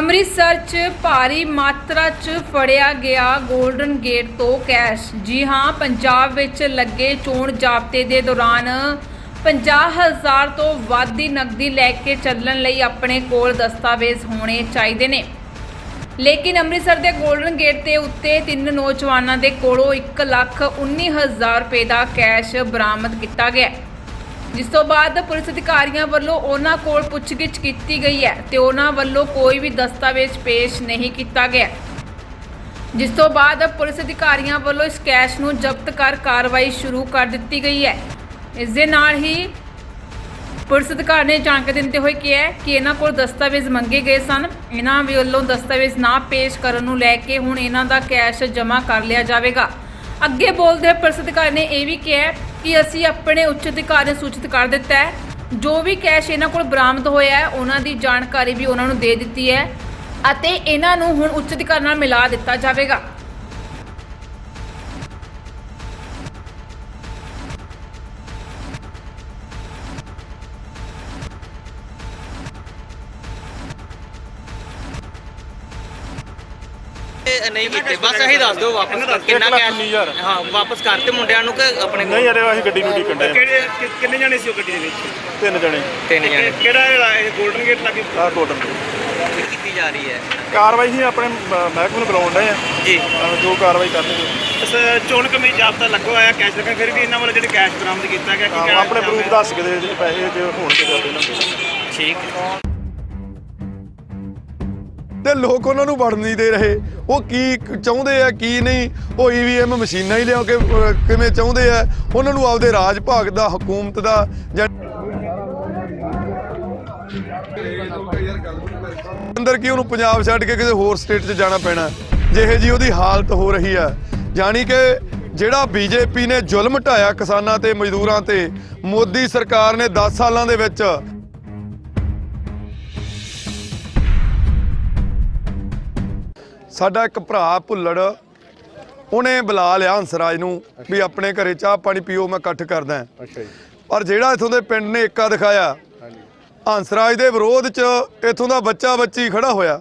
ਅੰਮ੍ਰਿਤਸਰ 'ਚ ਭਾਰੀ ਮਾਤਰਾ 'ਚ ਫੜਿਆ ਗਿਆ 골ਡਨ ਗੇਟ ਤੋਂ ਕੈਸ਼। ਜੀ ਹਾਂ, ਪੰਜਾਬ ਵਿੱਚ ਲੱਗੇ ਚੋਣ ਜਾਬਤੇ ਦੇ ਦੌਰਾਨ 50000 ਤੋਂ ਵੱਧ ਦੀ ਨਕਦੀ ਲੈ ਕੇ ਚੱਲਣ ਲਈ ਆਪਣੇ ਕੋਲ ਦਸਤਾਵੇਜ਼ ਹੋਣੇ ਚਾਹੀਦੇ ਨੇ। ਲੇਕਿਨ ਅੰਮ੍ਰਿਤਸਰ ਦੇ 골ਡਨ ਗੇਟ ਤੇ ਉੱਤੇ ਤਿੰਨ ਨੌਜਵਾਨਾਂ ਦੇ ਕੋਲੋਂ 119000 ਰੁਪਏ ਦਾ ਕੈਸ਼ ਬਰਾਮਦ ਕੀਤਾ ਗਿਆ। ਜਿਸ ਤੋਂ ਬਾਅਦ ਪੁਲਿਸ ਅਧਿਕਾਰੀਆਂ ਵੱਲੋਂ ਉਹਨਾਂ ਕੋਲ ਪੁੱਛਗਿੱਛ ਕੀਤੀ ਗਈ ਹੈ ਤੇ ਉਹਨਾਂ ਵੱਲੋਂ ਕੋਈ ਵੀ ਦਸਤਾਵੇਜ਼ ਪੇਸ਼ ਨਹੀਂ ਕੀਤਾ ਗਿਆ। ਜਿਸ ਤੋਂ ਬਾਅਦ ਪੁਲਿਸ ਅਧਿਕਾਰੀਆਂ ਵੱਲੋਂ ਇਸ ਕੈਸ਼ ਨੂੰ ਜ਼ਬਤ ਕਰ ਕਾਰਵਾਈ ਸ਼ੁਰੂ ਕਰ ਦਿੱਤੀ ਗਈ ਹੈ। ਇਸ ਦੇ ਨਾਲ ਹੀ ਪੁਲਿਸ ਅਧਿਕਾਰੀ ਨੇ ਜਾਣਕਾਰੀ ਦਿੰਦੇ ਹੋਏ ਕਿਹਾ ਕਿ ਇਹਨਾਂ ਕੋਲ ਦਸਤਾਵੇਜ਼ ਮੰਗੇ ਗਏ ਸਨ। ਇਹਨਾਂ ਵੱਲੋਂ ਦਸਤਾਵੇਜ਼ ਨਾ ਪੇਸ਼ ਕਰਨ ਨੂੰ ਲੈ ਕੇ ਹੁਣ ਇਹਨਾਂ ਦਾ ਕੈਸ਼ ਜਮ੍ਹਾਂ ਕਰ ਲਿਆ ਜਾਵੇਗਾ। ਅੱਗੇ ਬੋਲਦੇ ਪੁਲਿਸ ਅਧਿਕਾਰੀ ਨੇ ਇਹ ਵੀ ਕਿਹਾ ਕਿ ਅਸੀਂ ਆਪਣੇ ਉੱਚ ਅਧਿਕਾਰੀ ਨੂੰ ਸੂਚਿਤ ਕਰ ਦਿੱਤਾ ਹੈ। ਜੋ ਵੀ ਕੈਸ਼ ਇਹਨਾਂ ਕੋਲ ਬਰਾਮਦ ਹੋਇਆ ਹੈ, ਉਹਨਾਂ ਦੀ ਜਾਣਕਾਰੀ ਵੀ ਉਹਨਾਂ ਨੂੰ ਦੇ ਦਿੱਤੀ ਹੈ ਅਤੇ ਇਹਨਾਂ ਨੂੰ ਹੁਣ ਉੱਚ ਅਧਿਕਾਰੀ ਨਾਲ ਮਿਲਾ ਦਿੱਤਾ ਜਾਵੇਗਾ। ਨਹੀਂ ਕੀਤੇ ਬਸ ਇਹੀ ਦੱਸ ਦਿਓ ਵਾਪਸ ਕਿੰਨਾ ਕੈਸ਼। ਹਾਂ ਵਾਪਸ ਕਰਤੇ ਮੁੰਡਿਆਂ ਨੂੰ ਕਿ ਆਪਣੇ ਨਹੀਂ ਯਾਰ ਅਸੀਂ ਗੱਡੀ ਨੂੰ ਢੀਕਣ ਕਿਹੜੇ ਕਿ- ਕਿੰਨੇ ਜਾਣੇ ਸੀ ਉਹ ਗੱਡੀ ਦੇ ਵਿੱਚ? ਤਿੰਨ ਜਣੇ। ਤਿੰਨ ਜਣੇ। ਕਿਹੜਾ ਇਹ- ਇਹ 골ਡਨ ਗੇਟ ਲੱਗੇ? ਆਹ ਕੋਟਨ ਕੀ ਕੀਤੀ ਜਾ ਰਹੀ ਹੈ। ਕਾਰਵਾਈ ਹੀ ਆਪਣੇ ਮਹਿਕਮੇ ਨੂੰ ਬੁਲਾਉਣ ਡਏ ਆ। ਜੀ। ਜੋ ਕਾਰਵਾਈ ਕਰਨਗੇ ਇਸ ਚੋਣ ਕਮੇਟੀ ਜਾਬਤਾ ਲੱਗਾ ਹੋਇਆ ਕੈਸ਼ ਰੱਖਣ ਫਿਰ ਵੀ ਇਹਨਾਂ ਵੱਲੋਂ ਜਿਹੜੇ ਕੈਸ਼ ਬਰਾਮਦ ਕੀਤਾ ਗਿਆ ਕੀ ਆਪਣੇ ਪ੍ਰੂਫ ਦੱਸ ਕੇ ਦੇ ਜਿਹੜੇ ਪੈਸੇ ਜੇ ਹੋਣਗੇ ਤਾਂ ਇਹਨਾਂ ਦੇ ਠੀਕ। ਤੇ ਲੋਕ ਉਹਨਾਂ ਨੂੰ ਵੜਨ ਨਹੀਂ ਦੇ ਰਹੇ। ਉਹ ਕੀ ਚਾਹੁੰਦੇ ਆ, ਕੀ ਨਹੀਂ, ਉਹ ਈਵੀਐਮ ਮਸ਼ੀਨਾਂ ਹੀ ਲਿਆ ਕੇ ਕਿਵੇਂ ਚਾਹੁੰਦੇ ਆ। ਉਹਨਾਂ ਨੂੰ ਆਪਦੇ ਰਾਜ ਭਾਗ ਦਾ, ਹਕੂਮਤ ਦਾ, ਜਾਂ ਅੰਦਰ ਕੀ ਉਹਨੂੰ ਪੰਜਾਬ ਛੱਡ ਕੇ ਕਿਸੇ ਹੋਰ ਸਟੇਟ 'ਚ ਜਾਣਾ ਪੈਣਾ। ਜਿਹੇ ਜੀ ਉਹਦੀ ਹਾਲਤ ਹੋ ਰਹੀ ਆ। ਜਾਣੀ ਕਿ ਜਿਹੜਾ ਬੀਜੇਪੀ ਨੇ ਜ਼ੁਲਮ ਢਾਇਆ ਕਿਸਾਨਾਂ ਤੇ, ਮਜ਼ਦੂਰਾਂ ਤੇ, ਮੋਦੀ ਸਰਕਾਰ ਨੇ 10 ਸਾਲਾਂ ਦੇ ਵਿੱਚ ਸਾਡਾ ਇੱਕ ਭਰਾ ਭੁੱਲੜ ਉਹਨੇ ਬੁਲਾ ਲਿਆ ਹੰਸਰਾਜ ਨੂੰ ਵੀ ਆਪਣੇ ਘਰੇ ਚਾਹ ਪਾਣੀ ਪੀਓ ਮੈਂ ਇਕੱਠ ਕਰਦਾ। ਅੱਛਾ ਜੀ। ਪਰ ਜਿਹੜਾ ਇਥੋਂ ਦੇ ਪਿੰਡ ਨੇ ਏਕਾ ਦਿਖਾਇਆ ਹੰਸਰਾਜ ਦੇ ਵਿਰੋਧ 'ਚ ਇਥੋਂ ਦਾ ਬੱਚਾ ਬੱਚੀ ਖੜਾ ਹੋਇਆ।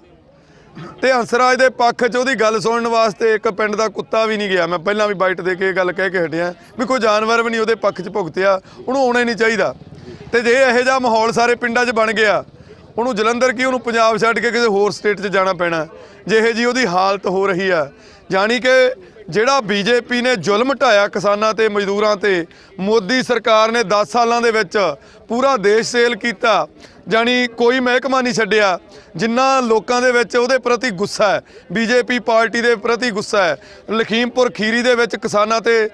ਤੇ ਹੰਸਰਾਜ ਦੇ ਪੱਖ 'ਚ ਉਹਦੀ ਗੱਲ ਸੁਣਨ ਵਾਸਤੇ ਇੱਕ ਪਿੰਡ ਦਾ ਕੁੱਤਾ ਵੀ ਨਹੀਂ ਗਿਆ। ਮੈਂ ਪਹਿਲਾਂ ਵੀ ਬਾਈਟ ਦੇ ਕੇ ਇਹ ਗੱਲ ਕਹਿ ਕੇ ਹਟਿਆ ਵੀ ਕੋਈ ਜਾਨਵਰ ਵੀ ਨਹੀਂ ਉਹਦੇ ਪੱਖ 'ਚ ਭੁਗਤਿਆ ਉਹਨੂੰ ਆਉਣਾ ਹੀ ਨਹੀਂ ਚਾਹੀਦਾ। ਤੇ ਜੇ ਇਹੋ ਜਿਹਾ ਮਾਹੌਲ ਸਾਰੇ ਪਿੰਡਾਂ 'ਚ ਬਣ ਗਿਆ ਉਹਨੂੰ ਜਲੰਧਰ ਕੀ, ਉਹਨੂੰ ਪੰਜਾਬ ਛੱਡ ਕੇ ਕਿਸੇ ਹੋਰ ਸਟੇਟ 'ਚ ਜਾਣਾ ਪੈਣਾ। ਜਿਹੇ ਜੀ ਉਹਦੀ ਹਾਲਤ ਹੋ ਰਹੀ ਆ। ਜਾਣੀ ਕਿ ਜਿਹੜਾ ਬੀਜੇਪੀ ਨੇ ਜ਼ੁਲਮ ਢਾਇਆ ਕਿਸਾਨਾਂ ਤੇ, ਮਜ਼ਦੂਰਾਂ ਤੇ, ਮੋਦੀ ਸਰਕਾਰ ਨੇ 10 ਸਾਲਾਂ ਦੇ ਵਿੱਚ ਪੂਰਾ ਦੇਸ਼ ਸੇਲ ਕੀਤਾ। ਜਾਣੀ ਕੋਈ ਮਹਿਕਮਾ ਨਹੀਂ ਛੱਡਿਆ। ਜਿੰਨਾ ਲੋਕਾਂ ਦੇ ਵਿੱਚ ਉਹਦੇ ਪ੍ਰਤੀ ਗੁੱਸਾ ਹੈ। ਬੀਜੇਪੀ ਪਾਰਟੀ ਦੇ ਪ੍ਰਤੀ ਗੁੱਸਾ ਹੈ। ਲਖੀਮਪੁਰ ਖੀਰੀ ਦੇ ਵਿੱਚ ਕਿਸਾਨਾਂ ਤੇ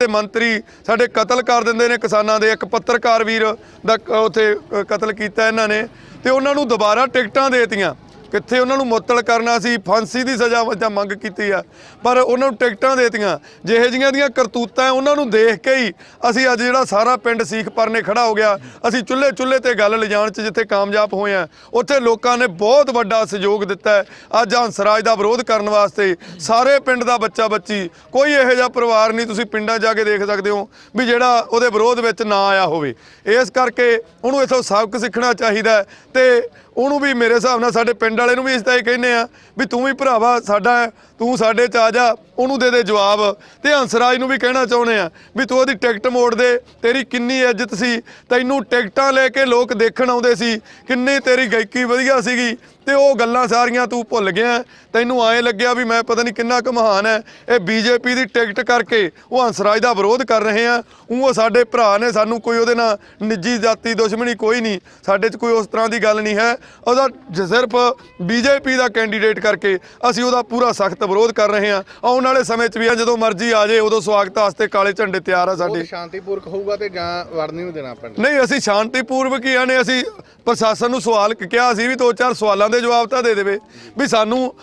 ਥਾ ਮੰਤਰੀ ਸਾਡੇ ਕਤਲ ਕਰ ਦਿੰਦੇ ਨੇ ਕਿਸਾਨਾਂ ਦੇ। ਇੱਕ ਪੱਤਰਕਾਰ ਵੀਰ ਦਾ ਉੱਥੇ ਕਤਲ ਕੀਤਾ ਇਹਨਾਂ ਨੇ। ਤੇ ਉਹਨਾਂ ਨੂੰ ਦੁਬਾਰਾ ਟਿਕਟਾਂ ਦੇਤੀਆਂ। ਕਿੱਥੇ ਉਹਨਾਂ ਨੂੰ ਮੁਅੱਤਲ ਕਰਨਾ ਸੀ, ਫਾਂਸੀ ਦੀ ਸਜ਼ਾ ਵਜਾ ਮੰਗ ਕੀਤੀ ਆ। ਪਰ ਉਹਨਾਂ ਨੂੰ ਟਿਕਟਾਂ ਦੇਤੀਆਂ। ਜਿਹੇ ਜੀਆਂ ਦੀਆਂ ਕਰਤੂਤਾਂ ਉਹਨਾਂ ਨੂੰ ਦੇਖ ਕੇ ਹੀ ਅਸੀਂ ਅੱਜ ਜਿਹੜਾ ਸਾਰਾ ਪਿੰਡ ਸੀਖ ਪਰਨੇ ਖੜਾ ਹੋ ਗਿਆ। ਅਸੀਂ ਚੁੱਲ੍ਹੇ ਚੁੱਲ੍ਹੇ ਤੇ ਗੱਲ ਲਿਜਾਣ 'ਚ ਜਿੱਥੇ ਕਾਮਯਾਬ ਹੋਏ ਆ, ਉੱਥੇ ਲੋਕਾਂ ਨੇ ਬਹੁਤ ਵੱਡਾ ਸਹਿਯੋਗ ਦਿੱਤਾ ਹੈ। ਅੱਜ ਹੰਸਰਾਜ ਦਾ ਵਿਰੋਧ ਕਰਨ ਵਾਸਤੇ ਸਾਰੇ ਪਿੰਡ ਦਾ ਬੱਚਾ ਬੱਚੀ, ਕੋਈ ਇਹੋ ਜਿਹਾ ਪਰਿਵਾਰ ਨਹੀਂ, ਤੁਸੀਂ ਪਿੰਡਾਂ ਜਾ ਕੇ ਦੇਖ ਸਕਦੇ ਹੋ ਵੀ ਜਿਹੜਾ ਉਹਦੇ ਵਿਰੋਧ ਵਿੱਚ ਨਾ ਆਇਆ ਹੋਵੇ। ਇਸ ਕਰਕੇ ਉਹਨੂੰ ਇਥੋਂ ਸਬਕ ਸਿੱਖਣਾ ਚਾਹੀਦਾ ਹੈ ਤੇ ਉਹਨੂੰ ਵੀ ਮੇਰੇ ਹਿਸਾਬ ਨਾਲ ਸਾਡੇ ਪਿੰਡ ਵਾਲੇ ਨੂੰ ਵੀ ਇਸ ਤਾਂ ਇਹ ਕਹਿੰਦੇ ਆ ਵੀ ਤੂੰ ਵੀ ਭਰਾਵਾ ਸਾਡਾ ਤੂੰ ਸਾਡੇ ਚ ਆ ਜਾ, ਉਹਨੂੰ ਦੇ ਦੇ ਜਵਾਬ। ਤੇ ਹੰਸਰਾਜ ਨੂੰ ਵੀ ਕਹਿਣਾ ਚਾਹੁੰਦੇ ਆ ਵੀ ਤੂੰ ਉਹਦੀ ਟਿਕਟ ਮੋੜ ਦੇ, ਤੇਰੀ ਕਿੰਨੀ ਇੱਜ਼ਤ ਸੀ। ਤੈਨੂੰ ਟਿਕਟਾਂ ਲੈ ਕੇ ਲੋਕ ਦੇਖਣ ਆਉਂਦੇ ਸੀ, ਕਿੰਨੀ ਤੇਰੀ ਗਾਇਕੀ ਵਧੀਆ ਸੀਗੀ। ਤੇ ਉਹ ਗੱਲਾਂ ਸਾਰੀਆਂ ਤੂੰ ਭੁੱਲ ਗਿਆ। ਤੈਨੂੰ ਐਂ ਲੱਗਿਆ ਵੀ ਮੈਂ ਪਤਾ ਨਹੀਂ ਕਿੰਨਾ ਕੁ ਮਹਾਨ ਹੈ ਇਹ ਬੀਜੇਪੀ ਦੀ ਟਿਕਟ ਕਰਕੇ ਉਹ ਹੰਸਰਾਜ ਦਾ ਵਿਰੋਧ ਕਰ ਰਹੇ ਆ। ਉਹ ਸਾਡੇ ਭਰਾ ਨੇ ਸਾਨੂੰ ਕੋਈ ਉਹਦੇ ਨਾਲ ਨਿੱਜੀ ਜਾਤੀ ਦੁਸ਼ਮਣੀ ਕੋਈ ਨਹੀਂ। ਸਾਡੇ 'ਚ ਕੋਈ ਉਸ ਤਰ੍ਹਾਂ ਦੀ ਗੱਲ ਨਹੀਂ ਹੈ। ਉਹਦਾ ਸਿਰਫ ਬੀਜੇਪੀ ਦਾ ਕੈਂਡੀਡੇਟ ਕਰਕੇ ਅਸੀਂ ਉਹਦਾ ਪੂਰਾ ਸਖਤ ਵਿਰੋਧ ਕਰ ਰਹੇ ਹਾਂ ਆਉਣ ਵਾਲੇ ਸਮੇਂ 'ਚ ਵੀ ਆ ਜਦੋਂ ਮਰਜ਼ੀ ਆ ਜਾਏ ਉਦੋਂ ਸਵਾਗਤ ਵਾਸਤੇ ਕਾਲੇ ਝੰਡੇ ਤਿਆਰ ਆ ਸਾਡੇ। ਸ਼ਾਂਤੀਪੂਰਕ ਹੋਊਗਾ ਤੇ ਜਾਂ ਵੜ ਨਹੀਂ ਦੇਣਾ ਪਿੰਡ ਨਹੀਂ ਅਸੀਂ ਸ਼ਾਂਤੀਪੂਰਵਕ ਹੀ ਆਨੇ ਅਸੀਂ ਪ੍ਰਸ਼ਾਸਨ ਨੂੰ ਸਵਾਲ ਕਿਹਾ ਸੀ ਵੀ ਦੋ ਚਾਰ ਸਵਾਲਾਂ ਦੇ ਜਵਾਬ ਤਾਂ ਦੇ ਦੇਵੇ ਵੀ ਸਾਨੂੰ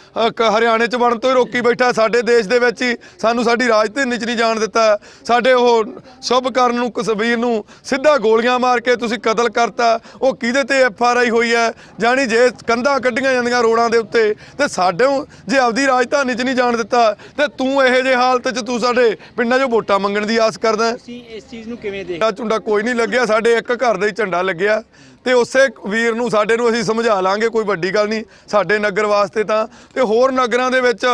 ਹਰਿਆਣੇ ਚ ਵੜਨ ਤੋਂ ਹੀ ਰੋਕੀ ਬੈਠਾ ਸਾਡੇ ਦੇਸ਼ ਦੇ ਵਿੱਚ ਹੀ ਸਾਨੂੰ ਸਾਡੀ ਰਾਜਧਾਨੀ ਚ ਨਹੀਂ ਜਾਣ ਦਿੱਤਾ। ਸਾਡੇ ਉਹ ਸ਼ੁਭ ਕਰਨ ਨੂੰ ਕਸਬੀਰ ਨੂੰ ਸਿੱਧਾ ਗੋਲੀਆਂ ਮਾਰ ਕੇ ਤੁਸੀਂ ਕਤਲ ਕਰਤਾ। ਉਹ ਕਿਹਦੇ ਤੇ ਐਫ ਆਰ ਆਈ ਹੋਈ ਹੈ? ਜਾਣੀ ਜੇ ਕੰਧਾਂ ਕੱਢੀਆਂ ਜਾਂਦੀਆਂ ਰੋਡਾਂ ਦੇ ਉੱਤੇ ਤੇ ਸਾਡੇ ਜੇ ਆਪਦੀ ਰਾਜਧਾਨੀ ਚ ਨਹੀਂ ਜਾਣ ਦਿੱਤਾ ਤੇ ਤੂੰ ਇਹੋ ਜਿਹੇ ਹਾਲਤ ਚ ਤੂੰ ਸਾਡੇ ਪਿੰਡਾਂ 'ਚੋਂ ਵੋਟਾਂ ਮੰਗਣ ਦੀ ਆਸ ਕਰਦਾ? ਤੁਸੀਂ ਇਸ ਚੀਜ਼ ਨੂੰ ਕਿਵੇਂ ਦੇਖ ਝੰਡਾ ਝੁੰਡਾ ਕੋਈ ਨਹੀਂ ਲੱਗਿਆ ਸਾਡੇ ਇੱਕ ਘਰ ਦਾ ਹੀ ਝੰਡਾ ਲੱਗਿਆ। ਤੇ ਉਸੇ ਵੀਰ ਨੂੰ ਸਾਡੇ ਨੂੰ ਅਸੀਂ ਸਮਝਾ ਲਾਂਗੇ ਕੋਈ ਵੱਡੀ ਗੱਲ ਨਹੀਂ, ਸਾਡੇ ਨਗਰ ਵਾਸਤੇ ਤਾਂ, ਤੇ ਹੋਰ ਨਗਰਾਂ ਦੇ ਵਿੱਚ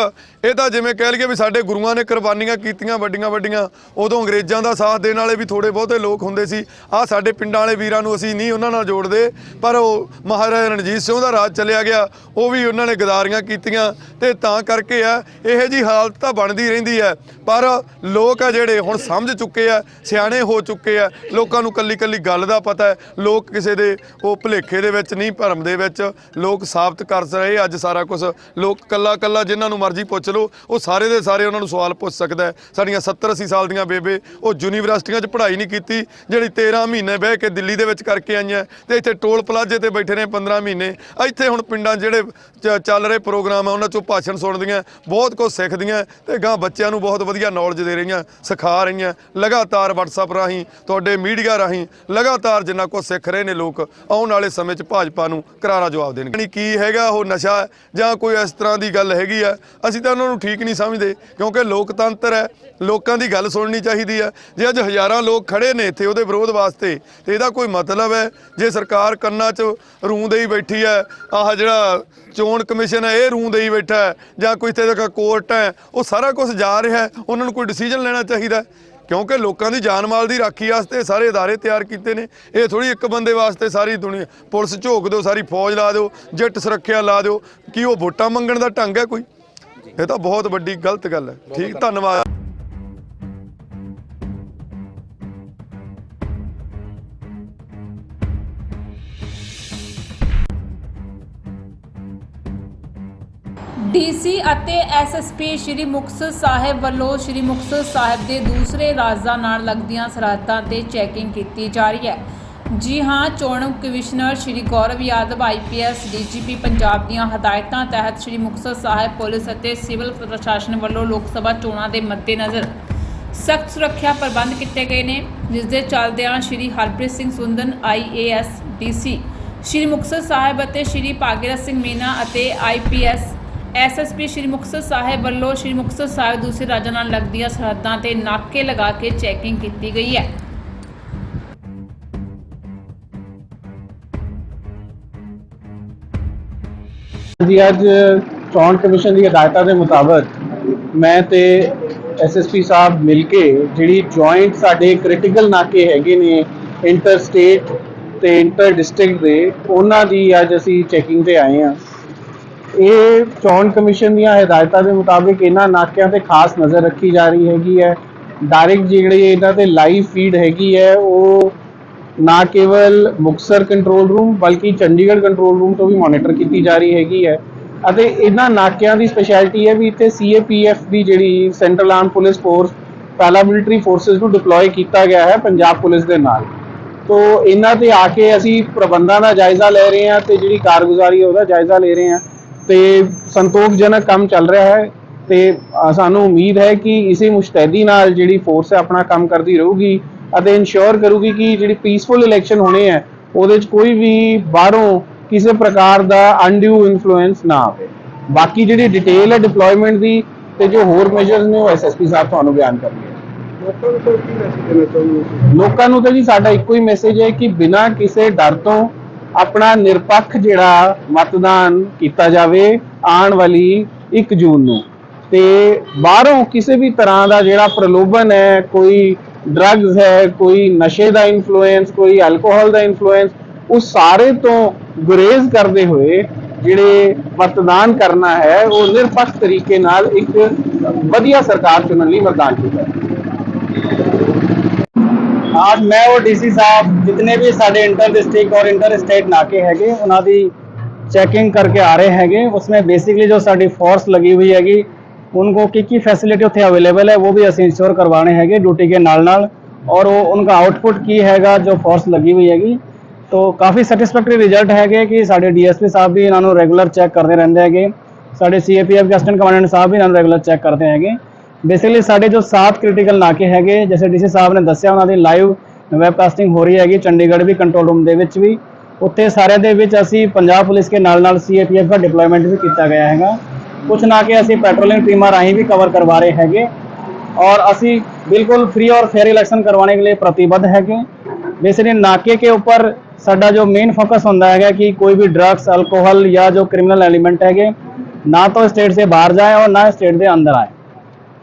ਇਹ ਤਾਂ ਜਿਵੇਂ ਕਹਿ ਲਈਏ ਵੀ ਸਾਡੇ ਗੁਰੂਆਂ ਨੇ ਕੁਰਬਾਨੀਆਂ ਕੀਤੀਆਂ ਵੱਡੀਆਂ ਵੱਡੀਆਂ, ਉਦੋਂ ਅੰਗਰੇਜ਼ਾਂ ਦਾ ਸਾਥ ਦੇਣ ਵਾਲੇ ਵੀ ਥੋੜੇ ਬਹੁਤੇ ਲੋਕ ਹੁੰਦੇ ਸੀ। ਆ ਸਾਡੇ ਪਿੰਡਾਂ ਵਾਲੇ ਵੀਰਾਂ ਨੂੰ ਅਸੀਂ ਨਹੀਂ ਉਹਨਾਂ ਨਾਲ ਜੋੜਦੇ, ਪਰ ਉਹ ਮਹਾਰਾਜਾ ਰਣਜੀਤ ਸਿੰਘ ਦਾ ਰਾਜ ਚੱਲਿਆ ਗਿਆ, ਉਹ ਵੀ ਉਹਨਾਂ ਨੇ ਗਦਾਰੀਆਂ ਕੀਤੀਆਂ, ਤੇ ਤਾਂ ਕਰਕੇ ਆ, ਇਹੋ ਜੀ ਹਾਲਤ ਤਾਂ ਬਣਦੀ ਰਹਿੰਦੀ ਹੈ। ਪਰ ਲੋਕ ਆ ਜਿਹੜੇ ਹੁਣ ਸਮਝ ਚੁੱਕੇ ਆ, ਸਿਆਣੇ ਹੋ ਚੁੱਕੇ ਆ, ਲੋਕਾਂ ਨੂੰ ਕੱਲੀ ਕੱਲੀ ਗੱਲ ਦਾ ਪਤਾ ਹੈ। ਲੋਕ ਕਿਸੇ ਦੇ ਉਹ ਭੁਲੇਖੇ ਦੇ ਵਿੱਚ ਨਹੀਂ, ਭਰਮ ਦੇ ਵਿੱਚ ਲੋਕ ਸਾਬਤ ਕਰ ਰਹੇ ਅੱਜ ਸਾਰਾ ਕੁਝ ਲੋਕ ਕੱਲਾ ਕੱਲਾ ਜਿਨ੍ਹਾਂ ਨੂੰ ਮਰਜ਼ੀ ਪੁੱਛ ਲਓ, ਉਹ ਸਾਰੇ ਦੇ ਸਾਰੇ ਉਹਨਾਂ ਨੂੰ ਸਵਾਲ ਪੁੱਛ ਸਕਦਾ ਹੈ। ਸਾਡੀਆਂ 70 80 ਸਾਲ ਦੀਆਂ ਬੇਬੇ, ਉਹ ਯੂਨੀਵਰਸਿਟੀਆਂ 'ਚ ਪੜ੍ਹਾਈ ਨਹੀਂ ਕੀਤੀ, ਜਿਹੜੀ 13 ਮਹੀਨੇ ਬਹਿ ਕੇ ਦਿੱਲੀ ਦੇ ਵਿੱਚ ਕਰਕੇ ਆਈਆਂ। ਤੇ ਇੱਥੇ ਟੋਲ ਪਲਾਜ਼ੇ ਤੇ ਬੈਠੇ ਨੇ 15 ਮਹੀਨੇ। ਇੱਥੇ ਹੁਣ ਪਿੰਡਾਂ ਜਿਹੜੇ ਚ- ਚੱਲ ਰਹੇ ਪ੍ਰੋਗਰਾਮ ਆ, ਉਹਨਾਂ 'ਚੋਂ ਭਾਸ਼ਣ ਸੁਣਦੀਆਂ, ਬਹੁਤ ਕੁਝ ਸਿੱਖਦੀਆਂ। ਤੇ ਗਾਂ ਬੱਚਿਆਂ ਨੂੰ ਬਹੁਤ ਵਧੀਆ ਨੌਲੇਜ ਦੇ ਰਹੀਆਂ, ਸਿਖਾ ਰਹੀਆਂ, ਲਗਾਤਾਰ WhatsApp ਰਾਹੀਂ, ਤੁਹਾਡੇ ਮੀਡੀਆ ਰਾਹੀਂ, ਲਗਾਤਾਰ ਜਿੰਨਾ ਕੁਝ ਸਿੱਖ ਰਹੇ ਨੇ ਲੋਕ, ਆਉਣ ਵਾਲੇ ਸਮੇਂ 'ਚ ਭਾਜਪਾ ਨੂੰ ਕਰਾਰਾ ਜਵਾਬ ਦੇਣਗੇ। ਨਹੀਂ ਕੀ ਹੈਗਾ ਉਹ ਨਸ਼ਾ ਜਾਂ ਕੋਈ ਇਸ ਤਰ੍ਹਾਂ ਦੀ ਗੱਲ ਹੈਗੀ ਆ, ਅਸੀਂ ਤਾਂ ਉਹਨਾਂ ਨੂੰ ਠੀਕ ਨਹੀਂ ਸਮਝਦੇ, ਕਿਉਂਕਿ ਲੋਕਤੰਤਰ ਹੈ, ਲੋਕਾਂ ਦੀ ਗੱਲ ਸੁਣਨੀ ਚਾਹੀਦੀ ਹੈ ਜੇ ਅੱਜ ਹਜ਼ਾਰਾਂ ਲੋਕ ਖੜੇ ਨੇ ਇੱਥੇ ਉਹਦੇ ਵਿਰੋਧ ਵਾਸਤੇ, ਤੇ ਇਹਦਾ ਕੋਈ ਮਤਲਬ ਹੈ? ਜੇ ਸਰਕਾਰ ਕੰਨਾਂ 'ਚ ਰੂੰ ਦੇਈ ਬੈਠੀ ਹੈ, ਆਹ ਜਿਹੜਾ ਚੋਣ ਕਮਿਸ਼ਨ ਹੈ ਇਹ ਰੂੰ ਦੇਈ ਬੈਠਾ ਹੈ ਜਾਂ ਕੋਈ ਇੱਥੇ ਦਾ ਕੋਰਟ ਹੈ ਉਹ ਸਾਰਾ ਕੁਝ ਜਾ ਰਿਹਾ ਹੈ ਉਹਨਾਂ ਨੂੰ ਕੋਈ ਡਿਸੀਜਨ ਲੈਣਾ ਚਾਹੀਦਾ ਹੈ। ਕਿਉਂਕਿ ਲੋਕਾਂ ਦੀ ਜਾਨ ਮਾਲ ਦੀ ਰਾਖੀ ਵਾਸਤੇ ਸਾਰੇ ادارے ਤਿਆਰ ਕੀਤੇ ਨੇ ਇਹ ਥੋੜੀ ਇੱਕ ਬੰਦੇ ਵਾਸਤੇ ਸਾਰੀ ਦੁਨੀਆ ਪੁਲਿਸ ਝੋਕ ਦਿਓ ਸਾਰੀ ਫੌਜ ਲਾ ਦਿਓ ਜੱਟ ਸੁਰੱਖਿਆ ਲਾ ਦਿਓ ਕੀ ਉਹ ਵੋਟਾਂ ਮੰਗਣ ਦਾ ਢੰਗ ਹੈ ਕੋਈ ਇਹ ਤਾਂ ਬਹੁਤ ਵੱਡੀ ਗਲਤ ਗੱਲ ਹੈ ਠੀਕ ਧੰਨਵਾਦ ਡੀਸੀ ਅਤੇ ਐਸਐਸਪੀ ਸ਼੍ਰੀ ਮੁਕਤਸਰ ਸਾਹਿਬ ਵੱਲੋਂ ਸ਼੍ਰੀ ਮੁਕਤਸਰ ਸਾਹਿਬ ਦੇ ਦੂਸਰੇ ਰਾਜਾਂ ਨਾਲ ਲੱਗਦੀਆਂ ਸਰਹੱਦਾਂ ਤੇ ਚੈਕਿੰਗ ਕੀਤੀ ਜਾ ਰਹੀ ਹੈ। ਜੀ ਹਾਂ, ਚੋਣ commissioner Shri Gaurav Yadav IPS DGP Punjab ਦੀਆਂ ਹਦਾਇਤਾਂ ਤਹਿਤ ਸ਼੍ਰੀ ਮੁਕਤਸਰ ਸਾਹਿਬ ਪੁਲਿਸ ਅਤੇ ਸਿਵਲ ਪ੍ਰਸ਼ਾਸਨ ਵੱਲੋਂ ਲੋਕ ਸਭਾ ਚੋਣਾਂ ਦੇ ਮੱਦੇਨਜ਼ਰ ਸਖਤ ਸੁਰੱਖਿਆ ਪ੍ਰਬੰਧ ਕੀਤੇ ਗਏ ਨੇ, ਜਿਸ ਦੇ ਚੱਲਦਿਆਂ ਸ਼੍ਰੀ ਹਰਪ੍ਰੀਤ ਸਿੰਘ ਸੁੰਦਨ ਆਈਏਐਸ ਡੀਸੀ ਸ਼੍ਰੀ ਮੁਕਤਸਰ ਸਾਹਿਬ ਅਤੇ ਸ਼੍ਰੀ ਭਾਗੀਰਥ ਸਿੰਘ ਮੀਨਾ ਅਤੇ ਆਈਪੀਐਸ ਐਸਐਸਪੀ ਸ਼੍ਰੀ ਮੁਕਤਸਰ ਸਾਹਿਬ ਵੱਲੋਂ ਸ਼੍ਰੀ ਮੁਕਤਸਰ ਸਾਹਿਬ ਦੂਸਰੇ ਰਾਜਾਂ ਨਾਲ ਲੱਗਦੀਆਂ ਸਰਹੱਦਾਂ ਤੇ ਨਾਕੇ ਲਗਾ ਕੇ ਚੈਕਿੰਗ ਕੀਤੀ ਗਈ ਹੈ। ਜੀ, ਅੱਜ ਚੋਣ ਕਮਿਸ਼ਨ ਦੀ ਹਦਾਇਤਾਂ ਦੇ ਮੁਤਾਬਕ ਮੈਂ ਤੇ ਐਸਐਸਪੀ ਸਾਹਿਬ ਮਿਲ ਕੇ ਜਿਹੜੀ ਜੁਆਇੰਟ ਸਾਡੇ ਕ੍ਰਿਟੀਕਲ ਨਾਕੇ ਹੈਗੇ ਨੇ ਇੰਟਰ ਸਟੇਟ ਤੇ ਇੰਟਰ ਡਿਸਟ੍ਰਿਕਟ ਦੇ, ਉਹਨਾਂ ਦੀ ਅੱਜ ਅਸੀਂ ਚੈਕਿੰਗ ਤੇ ਆਏ ਹਾਂ। ਇਹ ਚੋਣ ਕਮਿਸ਼ਨ ਦੀਆਂ ਹਦਾਇਤਾਂ ਦੇ ਮੁਤਾਬਿਕ ਇਹਨਾਂ ਨਾਕਿਆਂ ਤੇ ਖਾਸ ਨਜ਼ਰ ਰੱਖੀ ਜਾ ਰਹੀ ਹੈਗੀ ਹੈ। ਡਾਇਰੈਕਟ ਜਿਹੜੀ ਇਹਨਾਂ ਤੇ ਲਾਈਵ ਫੀਡ ਹੈਗੀ ਹੈ, ਉਹ ਨਾ ਕੇਵਲ ਮੁਕਸਰ ਕੰਟਰੋਲ ਰੂਮ ਬਲਕਿ ਚੰਡੀਗੜ੍ਹ ਕੰਟਰੋਲ ਰੂਮ ਤੋਂ ਵੀ ਮੋਨੀਟਰ ਕੀਤੀ ਜਾ ਰਹੀ ਹੈਗੀ ਹੈ। ਅਤੇ ਇਹਨਾਂ ਨਾਕਿਆਂ ਦੀ ਸਪੈਸ਼ਲਿਟੀ ਹੈ ਵੀ ਇੱਥੇ ਸੀਏਪੀਐਫ ਦੀ ਜਿਹੜੀ central arm police force paramilitary forces ਨੂੰ ਡਿਪਲੋਏ ਕੀਤਾ ਗਿਆ ਹੈ ਪੰਜਾਬ ਪੁਲਿਸ ਦੇ ਨਾਲ। ਤੋ ਇਹਨਾਂ ਤੇ ਆ ਕੇ ਅਸੀਂ ਪ੍ਰਬੰਧਾਂ ਦਾ ਜਾਇਜ਼ਾ ਲੈ ਰਹੇ ਹਾਂ ਤੇ ਜਿਹੜੀ ਕਾਰਗੁਜ਼ਾਰੀ ਹੈ ਉਹਦਾ ਜਾਇਜ਼ਾ ਲੈ ਰਹੇ ਹਾਂ। ਤੇ ਸੰਤੋਖਜਨਕ ਕੰਮ ਚੱਲ ਰਿਹਾ ਹੈ ਤੇ ਸਾਨੂੰ ਉਮੀਦ ਹੈ ਕਿ ਇਸੇ ਮੁਸ਼ਤੈਦੀ ਨਾਲ ਜਿਹੜੀ ਫੋਰਸ ਹੈ ਆਪਣਾ ਕੰਮ ਕਰਦੀ ਰਹੂਗੀ ਅਤੇ ਇਨਸ਼ੋਰ ਕਰੂਗੀ ਕਿ ਜਿਹੜੀ ਪੀਸਫੁਲ ਇਲੈਕਸ਼ਨ ਹੋਣੇ ਹੈ ਉਹਦੇ 'ਚ ਕੋਈ ਵੀ ਬਾਹਰੋਂ ਕਿਸੇ ਪ੍ਰਕਾਰ ਦਾ ਅਨਡਿਊ ਇਨਫਲੂਐਂਸ ਨਾ ਆਵੇ। ਬਾਕੀ ਜਿਹੜੀ ਡਿਟੇਲ ਹੈ ਡਿਪਲੋਇਮੈਂਟ ਦੀ ਤੇ ਜੋ ਹੋਰ ਮੈਜਰਸ ਨੇ ਉਹ ਐਸਐਸਪੀ ਸਾਹਿਬ ਤੁਹਾਨੂੰ ਬਿਆਨ ਕਰਨਗੇ। ਲੋਕਾਂ ਨੂੰ ਤਾਂ ਜੀ ਸਾਡਾ ਇੱਕੋ ਹੀ ਮੈਸੇਜ ਹੈ ਕਿ ਬਿਨਾਂ ਕਿਸੇ ਡਰ ਤੋਂ ਆਪਣਾ ਨਿਰਪੱਖ ਜਿਹੜਾ ਮਤਦਾਨ ਕੀਤਾ ਜਾਵੇ ਆਉਣ ਵਾਲੀ 1 ਜੂਨ ਨੂੰ। ਤੇ ਬਾਹਰੋਂ ਕਿਸੇ ਵੀ ਤਰ੍ਹਾਂ ਦਾ ਜਿਹੜਾ ਪ੍ਰਲੋਭਨ ਹੈ, ਕੋਈ ਡਰੱਗਸ ਹੈ, ਕੋਈ ਨਸ਼ੇ ਦਾ ਇਨਫਲੂਐਂਸ ਕੋਈ ਐਲਕੋਹਲ ਦਾ ਇਨਫਲੂਐਂਸ ਉਹ ਸਾਰੇ ਤੋਂ ਗੁਰੇਜ਼ ਕਰਦੇ ਹੋਏ ਜਿਹੜੇ ਮਤਦਾਨ ਕਰਨਾ ਹੈ, ਉਹ ਨਿਰਪੱਖ ਤਰੀਕੇ ਨਾਲ ਇੱਕ ਵਧੀਆ ਸਰਕਾਰ ਚੁਣਨ ਲਈ ਮਤਦਾਨ ਕੀਤਾ ਅੱਜ मैं ਉਹ डीसी साहब जितने भी ਸਾਡੇ इंटर डिस्ट्रिक्ट और इंटर स्टेट नाके ਹੈਗੇ ਉਹਨਾਂ चेकिंग करके आ रहे हैं उसमें बेसिकली जो साड़ी फोर्स लगी हुई हैगी, उनको की की फैसिलिटी उतनी अवेलेबल है, वो भी असं इंश्योर करवाने हैगे ड्यूटी के नाल नाल और वो उनका आउटपुट की हैगा जो फोर्स लगी हुई हैगी। तो काफ़ी सैटिस्फैक्टरी रिज़ल्ट है कि साढ़े डीएसपी साहब भी इन्होंने रेगुलर चेक करते रहते हैं साढ़े सीएपीएफ के असिस्टेंट कमांडेंट साहब भी इन्होंने रेगुलर चेक करते हैं ਬੇਸਿਕਲੀ ਸਾਡੇ ਜੋ ਸਾਤ ਕ੍ਰਿਟੀਕਲ ਨਾਕੇ ਹੈਗੇ ਜਿਵੇਂ ਡੀਸੀ ਸਾਹਿਬ ਨੇ ਦੱਸਿਆ ਉਹਨਾਂ ਦੀ ਲਾਈਵ ਵੈਬਕਾਸਟਿੰਗ ਹੋ ਰਹੀ ਹੈਗੀ ਚੰਡੀਗੜ੍ਹ ਵੀ ਕੰਟਰੋਲ ਰੂਮ ਦੇ ਵਿੱਚ ਵੀ ਉੱਥੇ ਸਾਰਿਆਂ ਦੇ ਵਿੱਚ ਅਸੀਂ ਪੰਜਾਬ ਪੁਲਿਸ ਕੇ ਨਾਲ ਨਾਲ ਸੀਏਪੀਐਫ ਦਾ ਡਿਪਲੋਇਮੈਂਟ ਵੀ ਕੀਤਾ ਗਿਆ ਹੈਗਾ ਕੁਝ ਨਾਕੇ ਅਸੀਂ ਪੈਟਰੋਲਿੰਗ ਟੀਮਾਂ ਰਾਹੀਂ ਵੀ ਕਵਰ ਕਰਵਾ ਰਹੇ ਹੈਗੇ और ਅਸੀਂ बिल्कुल फ्री और फेयर इलेक्शन करवाने के लिए प्रतिबद्ध हैगे बेसिकली नाके के ऊपर ਸਾਡਾ ਜੋ ਮੇਨ ਫੋਕਸ ਹੁੰਦਾ ਹੈਗਾ ਕਿ ਕੋਈ ਵੀ ਡਰੱਗਸ ਅਲਕੋਹਲ ਜਾਂ ਜੋ ਕ੍ਰਿਮੀਨਲ ਐਲੀਮੈਂਟ ਹੈਗੇ ਨਾ ਤਾਂ ਸਟੇਟ ਸੇ ਬਾਹਰ ਜਾਏ ਔਰ ਨਾ ਸਟੇਟ ਦੇ ਅੰਦਰ ਆਏ